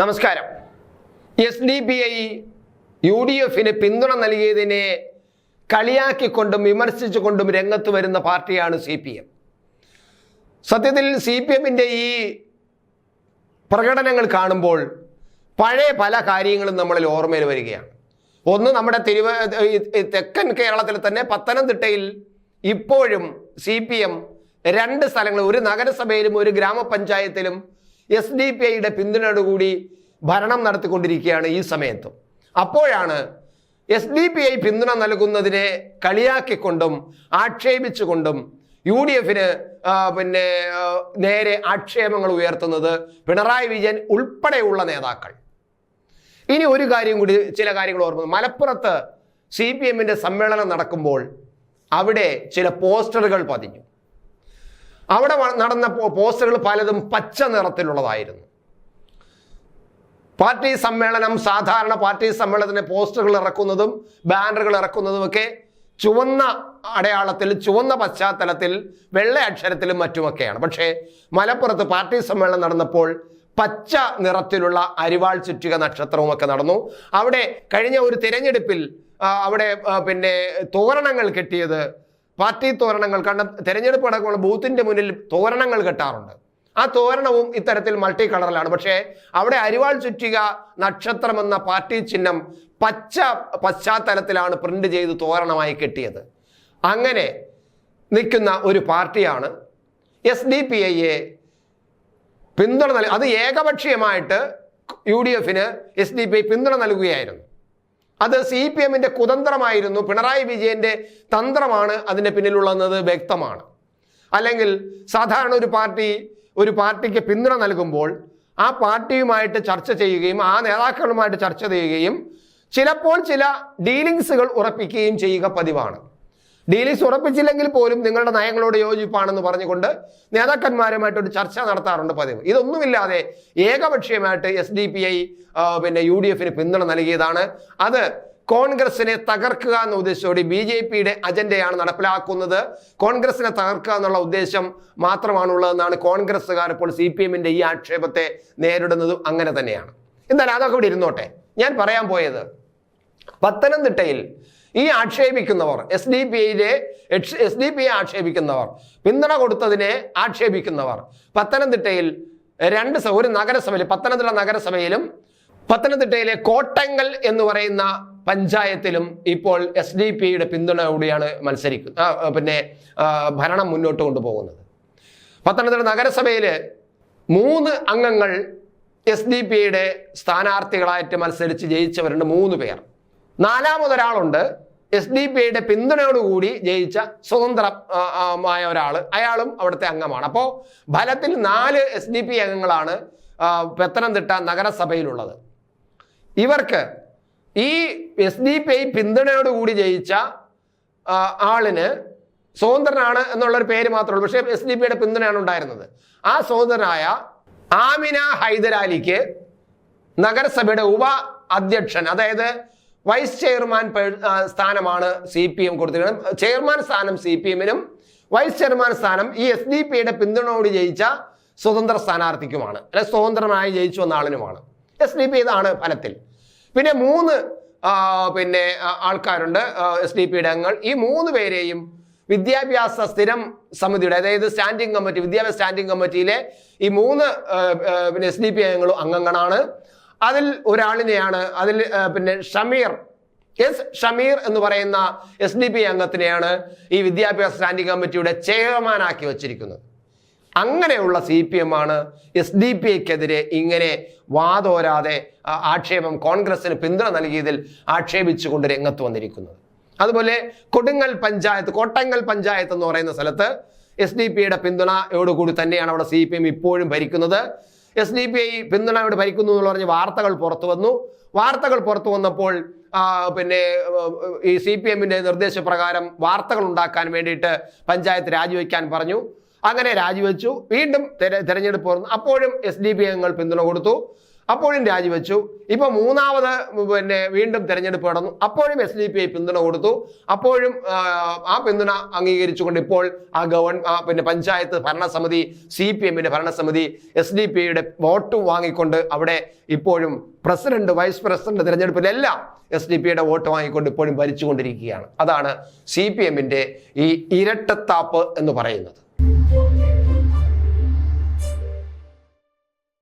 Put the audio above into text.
നമസ്കാരം. S D P I U D എഫിന് പിന്തുണ നൽകിയതിനെ കളിയാക്കിക്കൊണ്ടും വിമർശിച്ചുകൊണ്ടും രംഗത്ത് വരുന്ന പാർട്ടിയാണ് സി പി എം. സത്യത്തിൽ സി പി എമ്മിന്റെ ഈ പ്രകടനങ്ങൾ കാണുമ്പോൾ പഴയ പല കാര്യങ്ങളും നമ്മളിൽ ഓർമ്മയിൽ വരികയാണ്. ഒന്ന് നമ്മുടെ തിരുവ തെക്കൻ കേരളത്തിൽ തന്നെ പത്തനംതിട്ടയിൽ ഇപ്പോഴും സി പി എം രണ്ട് സ്ഥലങ്ങളിൽ ഒരു നഗരസഭയിലും ഒരു ഗ്രാമപഞ്ചായത്തിലും എസ് ഡി പി ഐയുടെ പിന്തുണയോടുകൂടി ഭരണം നടത്തിക്കൊണ്ടിരിക്കുകയാണ് ഈ സമയത്ത്. അപ്പോഴാണ് എസ് ഡി പി ഐ പിന്തുണ നൽകുന്നതിനെ കളിയാക്കിക്കൊണ്ടും ആക്ഷേപിച്ചുകൊണ്ടും യു ഡി എഫിന് പിന്നെ നേരെ ആക്ഷേപങ്ങൾ ഉയർത്തുന്നത് പിണറായി വിജയൻ ഉൾപ്പെടെയുള്ള നേതാക്കൾ. ഇനി ഒരു കാര്യം കൂടി ചില കാര്യങ്ങൾ ഓർമ്മ മലപ്പുറത്ത് സി പി എമ്മിന്റെ സമ്മേളനം നടക്കുമ്പോൾ അവിടെ ചില പോസ്റ്ററുകൾ പതിഞ്ഞു. അവിടെ നടന്ന പോസ്റ്ററുകൾ പലതും പച്ച നിറത്തിലുള്ളതായിരുന്നു. പാർട്ടി സമ്മേളനം സാധാരണ പാർട്ടി സമ്മേളനത്തിന് പോസ്റ്ററുകൾ ഇറക്കുന്നതും ബാനറുകൾ ഇറക്കുന്നതും ഒക്കെ ചുവന്ന അടയാളത്തിൽ ചുവന്ന പശ്ചാത്തലത്തിൽ വെള്ള അക്ഷരത്തിലും മറ്റുമൊക്കെയാണ്. പക്ഷേ മലപ്പുറത്ത് പാർട്ടി സമ്മേളനം നടന്നപ്പോൾ പച്ച നിറത്തിലുള്ള അരിവാൾ ചുറ്റിക നക്ഷത്രവുമൊക്കെ നടന്നു. അവിടെ കഴിഞ്ഞ ഒരു തിരഞ്ഞെടുപ്പിൽ അവിടെ പിന്നെ തോരണങ്ങൾ കെട്ടിയത് പാർട്ടി തോരണങ്ങൾ കാരണം തെരഞ്ഞെടുപ്പ് നടക്കുമ്പോൾ ബൂത്തിന്റെ മുന്നിൽ തോരണങ്ങൾ കെട്ടാറുണ്ട്. ആ തോരണവും ഇത്തരത്തിൽ മൾട്ടി കളറിലാണ് പക്ഷേ അവിടെ അരിവാൾ ചുറ്റിക നക്ഷത്രം എന്ന പാർട്ടി ചിഹ്നം പച്ച പശ്ചാത്തലത്തിലാണ് പ്രിന്റ് ചെയ്ത് തോരണമായി കെട്ടിയത്. അങ്ങനെ നിൽക്കുന്ന ഒരു പാർട്ടിയാണ് എസ് ഡി പി ഐയെ പിന്തുണ നൽകി അത് ഏകപക്ഷീയമായിട്ട് യു ഡി എഫിന് എസ് ഡി പി ഐ പിന്തുണ നൽകുകയായിരുന്നു. അത് സി പി എമ്മിന്റെ കുതന്ത്രമായിരുന്നു. പിണറായി വിജയന്റെ തന്ത്രമാണ് അതിന്റെ പിന്നിലുള്ളത് വ്യക്തമാണ്. അല്ലെങ്കിൽ സാധാരണ ഒരു പാർട്ടി ഒരു പാർട്ടിക്ക് പിന്തുണ നൽകുമ്പോൾ ആ പാർട്ടിയുമായിട്ട് ചർച്ച ചെയ്യുകയും ആ നേതാക്കളുമായിട്ട് ചർച്ച ചെയ്യുകയും ചിലപ്പോൾ ചില ഡീലിങ്സുകൾ ഉറപ്പിക്കുകയും ചെയ്യുക പതിവാണ്. ഡീലിങ്സ് ഉറപ്പിച്ചില്ലെങ്കിൽ പോലും നിങ്ങളുടെ നയങ്ങളോട് യോജിപ്പാണെന്ന് പറഞ്ഞുകൊണ്ട് നേതാക്കന്മാരുമായിട്ട് ഒരു ചർച്ച നടത്താറുണ്ട് പതിവ്. ഇതൊന്നുമില്ലാതെ ഏകപക്ഷീയമായിട്ട് എസ് ഡി പി ഐ പിന്നെ യു ഡി എഫിന് പിന്തുണ നൽകിയതാണ്. അത് കോൺഗ്രസിനെ തകർക്കുക എന്ന ഉദ്ദേശത്തോടെ ബി ജെ പിയുടെ അജണ്ടയാണ് നടപ്പിലാക്കുന്നത്. കോൺഗ്രസിനെ തകർക്കുക എന്നുള്ള ഉദ്ദേശം മാത്രമാണുള്ളതെന്നാണ് കോൺഗ്രസ്സുകാർ ഇപ്പോൾ സി പി എമ്മിന്റെ ഈ ആക്ഷേപത്തെ നേരിടുന്നതും അങ്ങനെ തന്നെയാണ്. എന്തായാലും അതൊക്കെ ഇവിടെ ഇരുന്നോട്ടെ. ഞാൻ പറയാൻ പോയത് പത്തനംതിട്ടയിൽ ഈ ആക്ഷേപിക്കുന്നവർ എസ് ഡി പി ഐയിലെ എസ് ഡി പി ഐ ആക്ഷേപിക്കുന്നവർ പിന്തുണ കൊടുത്തതിനെ ആക്ഷേപിക്കുന്നവർ പത്തനംതിട്ടയിൽ രണ്ട് ഒരു നഗരസഭയിൽ പത്തനംതിട്ട നഗരസഭയിലും പത്തനംതിട്ടയിലെ കോട്ടങ്ങൽ എന്ന് പറയുന്ന പഞ്ചായത്തിലും ഇപ്പോൾ എസ് ഡി പി ഐയുടെ പിന്തുണയോടെയാണ് മത്സരിക്കുന്നത് പിന്നെ ഭരണം മുന്നോട്ട് കൊണ്ടുപോകുന്നത്. പത്തനംതിട്ട നഗരസഭയിൽ മൂന്ന് അംഗങ്ങൾ എസ് ഡി പി ഐയുടെ സ്ഥാനാർത്ഥികളായിട്ട് മത്സരിച്ച് ജയിച്ചവരുണ്ട് മൂന്ന് പേർ. നാലാമതൊരാളുണ്ട് എസ് ഡി പി ഐയുടെ പിന്തുണയോടുകൂടി ജയിച്ച സ്വതന്ത്രമായ ഒരാൾ അയാളും അവിടുത്തെ അംഗമാണ്. അപ്പോൾ ഫലത്തിൽ നാല് എസ് ഡി പി അംഗങ്ങളാണ് പത്തനംതിട്ട നഗരസഭയിലുള്ളത്. ഇവർക്ക് ഈ എസ് ഡി പി ഐ പിന്തുണയോടുകൂടി ജയിച്ച ആളിന് സ്വതന്ത്രനാണ് എന്നുള്ളൊരു പേര് മാത്രമേ ഉള്ളൂ. പക്ഷേ എസ് ഡി പിയുടെ പിന്തുണയാണ് ഉണ്ടായിരുന്നത്. ആ സ്വതന്ത്രനായ ആമിന ഹൈദരാലിക്ക് നഗരസഭയുടെ ഉപ അധ്യക്ഷൻ അതായത് വൈസ് ചെയർമാൻ സ്ഥാനമാണ് സി പി എം കൊടുത്തിരിക്കുന്നത്. ചെയർമാൻ സ്ഥാനം സി പി എമ്മിനും വൈസ് ചെയർമാൻ സ്ഥാനം ഈ എസ് ഡി പിയുടെ പിന്തുണയോട് ജയിച്ച സ്വതന്ത്ര സ്ഥാനാർത്ഥിക്കുമാണ്. അല്ലെ സ്വതന്ത്രനായി ജയിച്ചു വന്ന ആളിനുമാണ്. എസ് ഡി പി ഇതാണ് ഫലത്തിൽ. പിന്നെ മൂന്ന് പിന്നെ ആൾക്കാരുണ്ട് എസ് ഡി പിയുടെ അംഗങ്ങൾ. ഈ മൂന്ന് പേരെയും വിദ്യാഭ്യാസ സ്ഥിരം സമിതിയുടെ അതായത് സ്റ്റാൻഡിംഗ് കമ്മിറ്റി വിദ്യാഭ്യാസ സ്റ്റാൻഡിംഗ് കമ്മിറ്റിയിലെ ഈ മൂന്ന് പിന്നെ എസ് ഡി പി അംഗങ്ങളും അംഗങ്ങളാണ്. അതിൽ ഒരാളിനെയാണ് അതിൽ പിന്നെ ഷമീർ എസ് ഷമീർ എന്ന് പറയുന്ന എസ് ഡി പി അംഗത്തിനെയാണ് ഈ വിദ്യാഭ്യാസ സ്റ്റാൻഡിംഗ് കമ്മിറ്റിയുടെ ചെയർമാനാക്കി വച്ചിരിക്കുന്നത്. അങ്ങനെയുള്ള സി പി എം ആണ് എസ് ഡി പി ഐക്കെതിരെ ഇങ്ങനെ വാതോരാതെ ആക്ഷേപം കോൺഗ്രസിന് പിന്തുണ നൽകിയതിൽ ആക്ഷേപിച്ചുകൊണ്ട് രംഗത്ത് വന്നിരിക്കുന്നത്. അതുപോലെ കൊടുങ്ങൽ പഞ്ചായത്ത് കോട്ടങ്ങൽ പഞ്ചായത്ത് എന്ന് പറയുന്ന സ്ഥലത്ത് എസ് ഡി പിയുടെ പിന്തുണയോടുകൂടി തന്നെയാണ് അവിടെ സി പി എം ഇപ്പോഴും ഭരിക്കുന്നത്. എസ് ഡി പി ഐ പിന്തുണയോട് ഭരിക്കുന്നു എന്ന് പറഞ്ഞ് വാർത്തകൾ പുറത്തു വന്നു. വാർത്തകൾ പുറത്തു വന്നപ്പോൾ പിന്നെ ഈ സി പി എമ്മിന്റെ നിർദ്ദേശപ്രകാരം വാർത്തകൾ ഉണ്ടാക്കാൻ വേണ്ടിയിട്ട് പഞ്ചായത്ത് രാജിവെക്കാൻ പറഞ്ഞു. അങ്ങനെ രാജിവെച്ചു. വീണ്ടും തെര- തെരഞ്ഞെടുപ്പ് വന്നു. അപ്പോഴും എസ് ഡി പി അംഗങ്ങൾ പിന്തുണ കൊടുത്തു. അപ്പോഴും രാജിവെച്ചു. ഇപ്പൊ മൂന്നാമത് പിന്നെ വീണ്ടും തെരഞ്ഞെടുപ്പ് നടന്നു. അപ്പോഴും എസ് ഡി പി ഐ പിന്തുണ കൊടുത്തു. അപ്പോഴും ആ, പിന്തുണ അംഗീകരിച്ചുകൊണ്ട് ഇപ്പോൾ ആ ഗവൺ പിന്നെ പഞ്ചായത്ത് ഭരണസമിതി സി പി എമ്മിന്റെ ഭരണസമിതി എസ് ഡി പി ഐയുടെ വോട്ട് വാങ്ങിക്കൊണ്ട് അവിടെ ഇപ്പോഴും പ്രസിഡന്റ് വൈസ് പ്രസിഡന്റ് തിരഞ്ഞെടുപ്പിലെല്ലാം എസ് ഡി പി യുടെ വോട്ട് വാങ്ങിക്കൊണ്ട് ഇപ്പോഴും ഭരിച്ചുകൊണ്ടിരിക്കുകയാണ്. അതാണ് സി പി എമ്മിന്റെ ഈ ഇരട്ടത്താപ്പ് എന്ന് പറയുന്നത്.